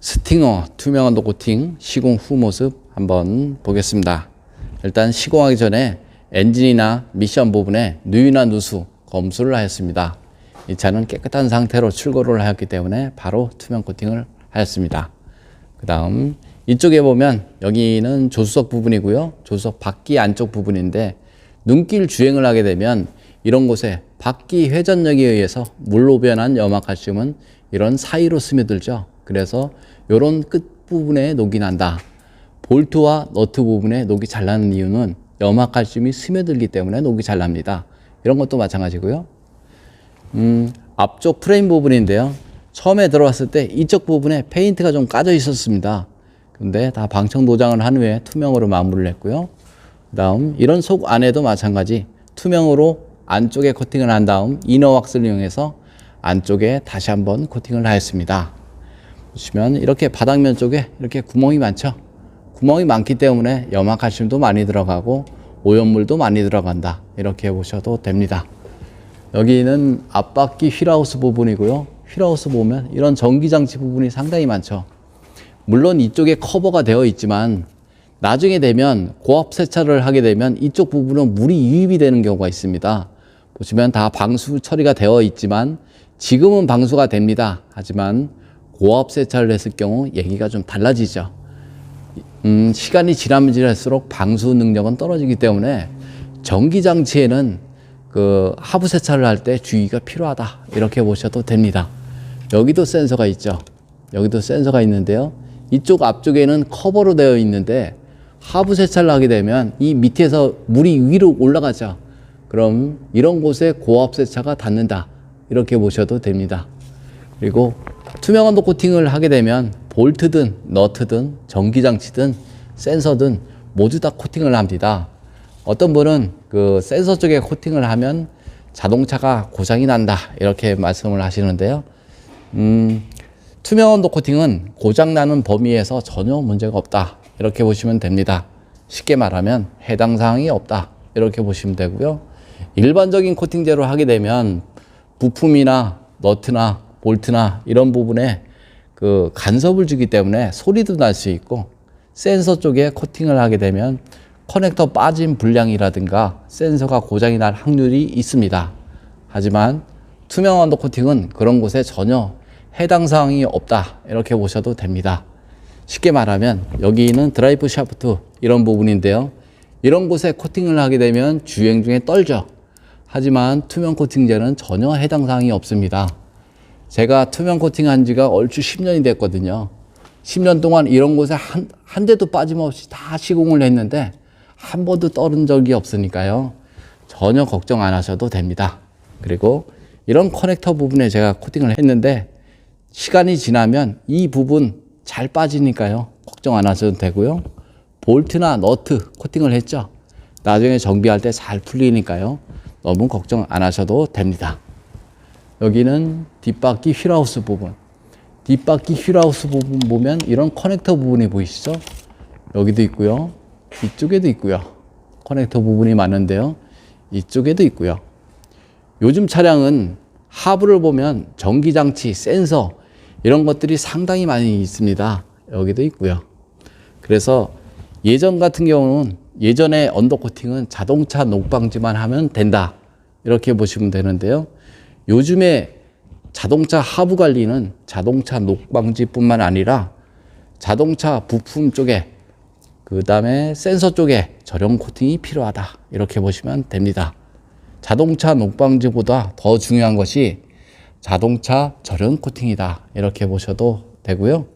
스팅어 투명 언더 코팅 시공 후 모습 한번 보겠습니다. 일단 시공하기 전에 엔진이나 미션 부분에 누유나 누수 검수를 하였습니다. 이 차는 깨끗한 상태로 출고를 하였기 때문에 바로 투명 코팅을 하였습니다. 그 다음 이쪽에 보면 여기는 조수석 부분이고요. 조수석 바퀴 안쪽 부분인데 눈길 주행을 하게 되면 이런 곳에 바퀴 회전력에 의해서 물로 변한 염화칼슘은 이런 사이로 스며들죠. 그래서 이런 끝 부분에 녹이 난다. 볼트와 너트 부분에 녹이 잘 나는 이유는 염화칼슘이 스며들기 때문에 녹이 잘 납니다. 이런 것도 마찬가지고요. 음, 앞쪽 프레임 부분인데요. 처음에 들어왔을 때 이쪽 부분에 페인트가 좀 까져 있었습니다. 근데 다 방청 도장을 한 후에 투명으로 마무리를 했고요. 그 다음 이런 속 안에도 마찬가지 투명으로 안쪽에 코팅을 한 다음 이너 왁스를 이용해서 안쪽에 다시 한번 코팅을 하였습니다. 보시면 이렇게 바닥면 쪽에 이렇게 구멍이 많죠. 구멍이 많기 때문에 염화칼슘도 많이 들어가고 오염물도 많이 들어간다. 이렇게 보셔도 됩니다. 여기는 앞바퀴 휠하우스 부분이고요. 휠하우스 보면 이런 전기장치 부분이 상당히 많죠. 물론 이쪽에 커버가 되어 있지만 나중에 되면 고압 세차를 하게 되면 이쪽 부분은 물이 유입이 되는 경우가 있습니다. 보시면 다 방수 처리가 되어 있지만 지금은 방수가 됩니다. 하지만 고압 세차를 했을 경우 얘기가 좀 달라지죠. 음, 시간이 지나면 지날수록 방수 능력은 떨어지기 때문에 전기 장치에는 그 하부 세차를 할 때 주의가 필요하다 이렇게 보셔도 됩니다. 여기도 센서가 있죠. 여기도 센서가 있는데요. 이쪽 앞쪽에는 커버로 되어 있는데 하부 세차를 하게 되면 이 밑에서 물이 위로 올라가죠. 그럼 이런 곳에 고압 세차가 닿는다 이렇게 보셔도 됩니다. 그리고 투명 언더 코팅을 하게 되면 볼트든 너트든 전기장치든 센서든 모두 다 코팅을 합니다. 어떤 분은 그 센서 쪽에 코팅을 하면 자동차가 고장이 난다 이렇게 말씀을 하시는데요. 음, 투명 언더 코팅은 고장 나는 범위에서 전혀 문제가 없다 이렇게 보시면 됩니다. 쉽게 말하면 해당 사항이 없다 이렇게 보시면 되고요. 일반적인 코팅제로 하게 되면 부품이나 너트나 볼트나 이런 부분에 그 간섭을 주기 때문에 소리도 날 수 있고 센서 쪽에 코팅을 하게 되면 커넥터 빠진 불량이라든가 센서가 고장이 날 확률이 있습니다. 하지만 투명 언더 코팅은 그런 곳에 전혀 해당 사항이 없다. 이렇게 보셔도 됩니다. 쉽게 말하면 여기는 드라이브 샤프트 이런 부분인데요. 이런 곳에 코팅을 하게 되면 주행 중에 떨죠. 하지만 투명 코팅제는 전혀 해당 사항이 없습니다. 제가 투명 코팅 한 지가 얼추 10년이 됐거든요. 10년 동안 이런 곳에 한, 한 대도 빠짐없이 다 시공을 했는데 한 번도 떨은 적이 없으니까요. 전혀 걱정 안 하셔도 됩니다. 그리고 이런 커넥터 부분에 제가 코팅을 했는데 시간이 지나면 이 부분 잘 빠지니까요. 걱정 안 하셔도 되고요. 볼트나 너트 코팅을 했죠. 나중에 정비할 때 잘 풀리니까요. 너무 걱정 안 하셔도 됩니다. 여기는 뒷바퀴 휠하우스 부분. 뒷바퀴 휠하우스 부분 보면 이런 커넥터 부분이 보이시죠? 여기도 있고요. 이쪽에도 있고요. 커넥터 부분이 많은데요. 이쪽에도 있고요. 요즘 차량은 하부를 보면 전기장치, 센서 이런 것들이 상당히 많이 있습니다. 여기도 있고요. 그래서 예전 같은 경우는 예전에 언더코팅은 자동차 녹방지만 하면 된다. 이렇게 보시면 되는데요. 요즘에 자동차 하부 관리는 자동차 녹방지뿐만 아니라 자동차 부품 쪽에 그 다음에 센서 쪽에 저렴 코팅이 필요하다. 이렇게 보시면 됩니다. 자동차 녹방지보다 더 중요한 것이 자동차 저렴 코팅이다. 이렇게 보셔도 되고요.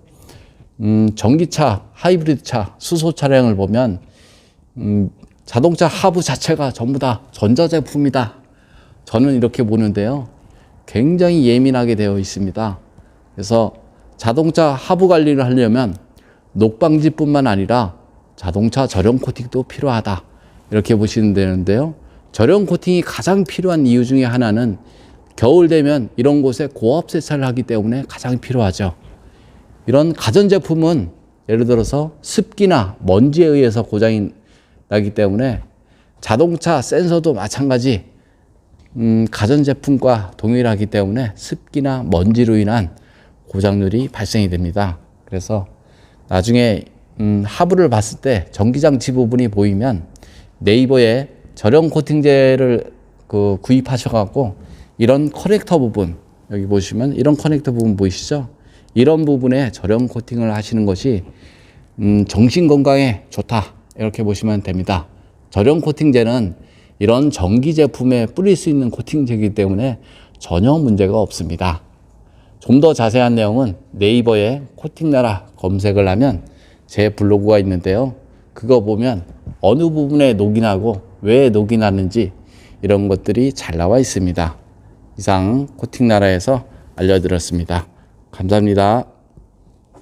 음, 전기차, 하이브리드 차, 수소 차량을 보면 음, 자동차 하부 자체가 전부 다 전자제품이다. 저는 이렇게 보는데요. 굉장히 예민하게 되어 있습니다. 그래서 자동차 하부 관리를 하려면 녹방지뿐만 아니라 자동차 저렴 코팅도 필요하다. 이렇게 보시면 되는데요. 저렴 코팅이 가장 필요한 이유 중에 하나는 겨울 되면 이런 곳에 고압 세차를 하기 때문에 가장 필요하죠. 이런 가전제품은 예를 들어서 습기나 먼지에 의해서 고장이 나기 때문에 자동차 센서도 마찬가지 음, 가전제품과 동일하기 때문에 습기나 먼지로 인한 고장률이 발생이 됩니다. 그래서 나중에 음, 하부를 봤을 때 전기장치 부분이 보이면 네이버에 저렴 코팅제를 그 구입하셔갖고 이런 커넥터 부분 여기 보시면 이런 커넥터 부분 보이시죠? 이런 부분에 저렴 코팅을 하시는 것이 음, 정신 건강에 좋다 이렇게 보시면 됩니다. 저렴 코팅제는 이런 전기 제품에 뿌릴 수 있는 코팅제이기 때문에 전혀 문제가 없습니다. 좀 더 자세한 내용은 네이버에 코팅나라 검색을 하면 제 블로그가 있는데요. 그거 보면 어느 부분에 녹이 나고 왜 녹이 나는지 이런 것들이 잘 나와 있습니다. 이상 코팅나라에서 알려드렸습니다. 감사합니다.